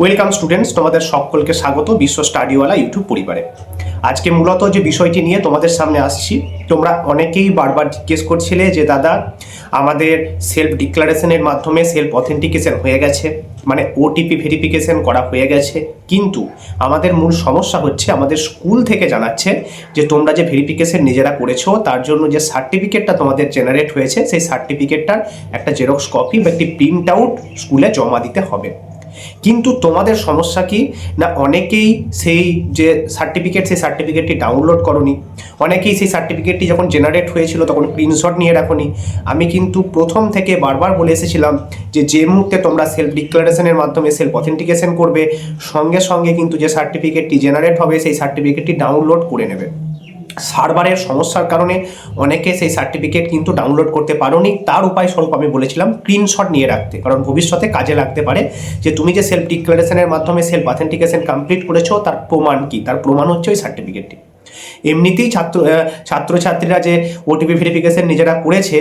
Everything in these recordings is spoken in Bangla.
ওয়েলকাম স্টুডেন্টস তোমাদের সকলকে স্বাগত বিশ্ব স্টাডিওয়ালা ইউটিউব পরিবারে। আজকে মূলত যে বিষয়টি নিয়ে তোমাদের সামনে আসছি, তোমরা অনেকেই বারবার জিজ্ঞেস করছিলে যে, দাদা, আমাদের সেলফ ডিক্লারেশনের মাধ্যমে সেলফ অথেন্টিকেশন হয়ে গেছে মানে ওটিপি ভেরিফিকেশন করা হয়ে গেছে। কিন্তু আমাদের মূল সমস্যা হচ্ছে, আমাদের স্কুল থেকে জানাচ্ছে যে, তোমরা যে ভেরিফিকেশন নিজেরা করেছ, তার জন্য যে সার্টিফিকেটটা তোমাদের জেনারেট হয়েছে, সেই সার্টিফিকেটটার একটা জেরক্স কপি বা একটি প্রিন্ট আউট স্কুলে জমা দিতে হবে। কিন্তু তোমাদের সমস্যা কি? না, অনেকেই সেই যে সার্টিফিকেট সেই সার্টিফিকেটটি ডাউনলোড করনি। অনেকেই সেই সার্টিফিকেটটি যখন জেনারেট হয়েছিল তখন স্ক্রিনশট নিয়ে রাখনি। আমি কিন্তু প্রথম থেকে বারবার বলে এসেছিলাম যে যে মুহূর্তে তোমরা সেলফ ডিক্লারেশনের মাধ্যমে সেলফ অথেন্টিকেশন করবে, সঙ্গে সঙ্গে কিন্তু যে সার্টিফিকেটটি জেনারেট হবে, সেই সার্টিফিকেটটি ডাউনলোড করে নেবে। সার্ভারের সমস্যার কারণে অনেকে সেই সার্টিফিকেট কিন্তু ডাউনলোড করতে পারোনি। তার উপায় স্বরূপ আমি বলেছিলাম স্ক্রিনশট নিয়ে রাখতে। কারণ ভবিষ্যতে কাজে লাগতে পারে যে তুমি যে সেলফ ডিক্লারেশনের মাধ্যমে সেলফ অথেন্টিকেশন কমপ্লিট করেছ, তার প্রমাণ কি? তার প্রমাণ হচ্ছে ওই সার্টিফিকেটটি। এমনিতেই ছাত্র ছাত্রছাত্রীরা যে ওটিপি ভেরিফিকেশন নিজেরা করেছে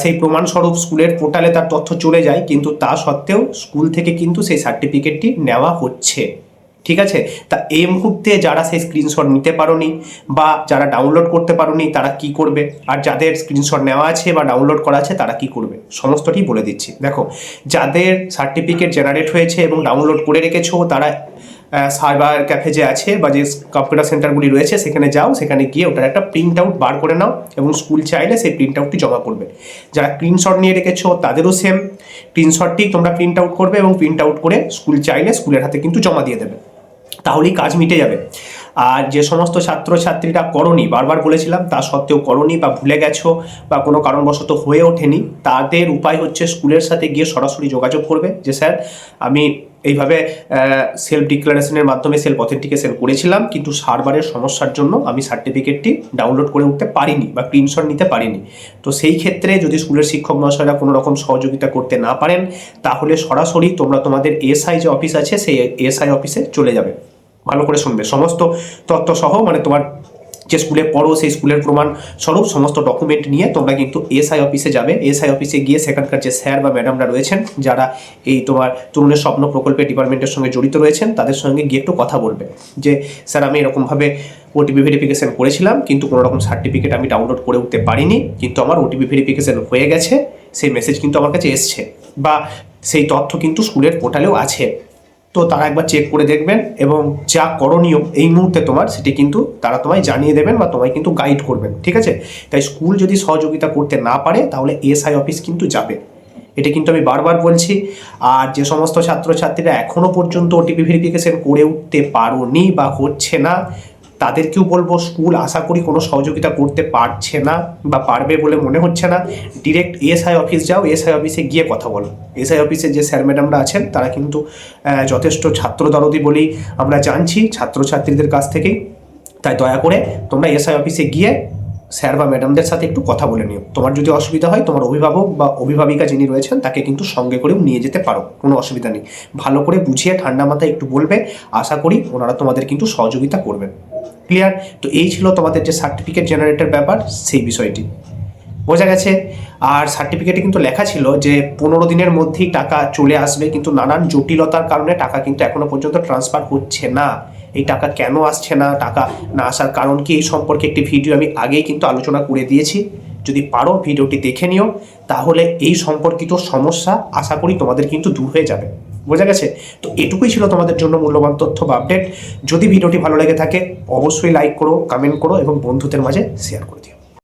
সেই প্রমাণস্বরূপ স্কুলের পোর্টালে তার তথ্য চলে যায়, কিন্তু তা সত্ত্বেও স্কুল থেকে কিন্তু সেই সার্টিফিকেটটি নেওয়া হচ্ছে। ঠিক আছে? তা এই মুহূর্তে যারা সেই স্ক্রিনশট নিতে পারোনি বা যারা ডাউনলোড করতে পারোনি, তারা কি করবে? আর যাদের স্ক্রিনশট নেওয়া আছে বা ডাউনলোড করা আছে, তারা কি করবে? সমস্তটি বলে দিচ্ছি। দেখো, যাদের সার্টিফিকেট জেনারেট হয়েছে এবং ডাউনলোড করে রেখেছো, তারা সাইবার ক্যাফে যে আছে বা যে কম্পিউটার সেন্টারগুলি রয়েছে, সেখানে যাও, সেখানে গিয়ে ওটার একটা প্রিন্ট আউট বার করে নাও এবং স্কুল চাইলে সেই প্রিন্ট আউটটি জমা করবে। যারা স্ক্রিনশট নিয়ে রেখেছো, তাদেরও সেম স্ক্রিনশটটি তোমরা প্রিন্ট আউট করবে এবং প্রিন্ট আউট করে স্কুল চাইলে স্কুলের হাতে কিন্তু জমা দিয়ে দেবে। তাহলেই কাজ মিটে যাবে। আর যে সমস্ত ছাত্র ছাত্রছাত্রীরা করনি, বারবার বলেছিলাম, তা সত্ত্বেও করনি বা ভুলে গেছো বা কোনো কারণবশত হয়ে ওঠেনি, তাদের উপায় হচ্ছে স্কুলের সাথে গিয়ে সরাসরি যোগাযোগ করবে যে, স্যার, আমি এইভাবে সেলফ ডিক্লারেশনের মাধ্যমে সেলফ অথেন্টিকেশন করেছিলাম, কিন্তু সার্ভারের সমস্যার জন্য আমি সার্টিফিকেটটি ডাউনলোড করে উঠতে পারিনি বা স্ক্রিনশট নিতে পারিনি। তো সেই ক্ষেত্রে যদি স্কুলের শিক্ষক মহাশয়রা কোনো রকম সহযোগিতা করতে না পারেন, তাহলে সরাসরি তোমরা তোমাদের এসআই যে অফিস আছে, সেই এসআই অফিসে চলে যাবে। ভালো করে শুনবে। সমস্ত তথ্য সহ মানে তোমার যে স্কুলে পড়ো সেই স্কুলের প্রমাণ স্বরূপ সমস্ত ডকুমেন্ট নিয়ে তোমরা কিন্তু এসআই অফিসে যাবে। এসআই অফিসে গিয়ে সেখানকার যে স্যার বা ম্যাডামরা রয়েছেন, যারা এই তোমার তরুণের স্বপ্ন প্রকল্পের ডিপার্টমেন্টের সঙ্গে জড়িত রয়েছেন, তাদের সঙ্গে গিয়ে একটু কথা বলবে। যে, স্যার, আমি এরকমভাবে ওটিপি ভেরিফিকেশান করেছিলাম, কিন্তু কোনো রকম সার্টিফিকেট আমি ডাউনলোড করে উঠতে পারিনি, কিন্তু আমার ওটিপি ভেরিফিকেশন হয়ে গেছে, সেই মেসেজ কিন্তু আমার কাছে এসছে। বা সেই তথ্য কিন্তু স্কুলের পোর্টালেও আছে। তো তারা একবার চেক করে দেখবেন এবং যা করণীয় এই মুহূর্তে তোমার সেটি কিন্তু তারা তোমায় জানিয়ে দেবেন বা তোমায় কিন্তু গাইড করবেন, ঠিক আছে? তাই স্কুল যদি সহযোগিতা করতে না পারে তাহলে এসআই অফিস কিন্তু যাবে। এটা কিন্তু আমি বারবার বলছি। আর যে সমস্ত ছাত্রছাত্রীরা এখনও পর্যন্ত ওটিপি ভেরিফিকেশন করে উঠতে পারোনি বা হচ্ছে না তাদেরকেও বলব স্কুল আশা করি কোনো সহযোগিতা করতে পারছে না বা পারবে বলে মনে হচ্ছে না। ডিরেক্ট এসআই অফিস যাও এসআই অফিসে গিয়ে কথা বলো। এসআই অফিসে যে স্যার ম্যাডামরা আছেন, তারা কিন্তু যথেষ্ট ছাত্র দরদি বলেই আমরা জানছি, ছাত্রছাত্রীদের কাছ থেকেই তাই দয়া করে তোমরা এসআই অফিসে গিয়ে স্যার বা ম্যাডামদের সাথে একটু কথা বলে নিও। তোমার যদি অসুবিধা হয়, তোমার অভিভাবক বা অভিভাবিকা যিনি রয়েছেন, তাকে কিন্তু সঙ্গে করেও নিয়ে যেতে পারো। কোনো অসুবিধা নেই। ভালো করে বুঝিয়ে ঠান্ডা মাথায় একটু বলবে। আশা করি ওনারা তোমাদের কিন্তু সহযোগিতা করবেন। ক্লিয়ার তো এই ছিল তোমাদের যে সার্টিফিকেট জেনারেটের ব্যাপার, সেই বিষয়টি। বোঝা গেছে? আর সার্টিফিকেটে কিন্তু লেখা ছিল যে পনেরো দিনের মধ্যেই টাকা চলে আসবে, কিন্তু নানান জটিলতার কারণে টাকা কিন্তু এখনও পর্যন্ত ট্রান্সফার হচ্ছে না। এই টাকা কেন আসছে না? টাকা না আসার কারণ কি? এই সম্পর্কে একটি ভিডিও আমি আগেই কিন্তু আলোচনা করে দিয়েছি। যদি পারো ভিডিওটি দেখে নিও, তাহলে এই সম্পর্কিত সমস্যা আশা করি তোমাদের কিন্তু দূর হয়ে যাবে। বোঝা গেছে? তো এটুকুই ছিল তোমাদের জন্য মূল্যবান তথ্য বা আপডেট। যদি ভিডিওটি ভালো লেগে থাকে, অবশ্যই লাইক করো কমেন্ট করো এবং বন্ধুদের মাঝে শেয়ার করো।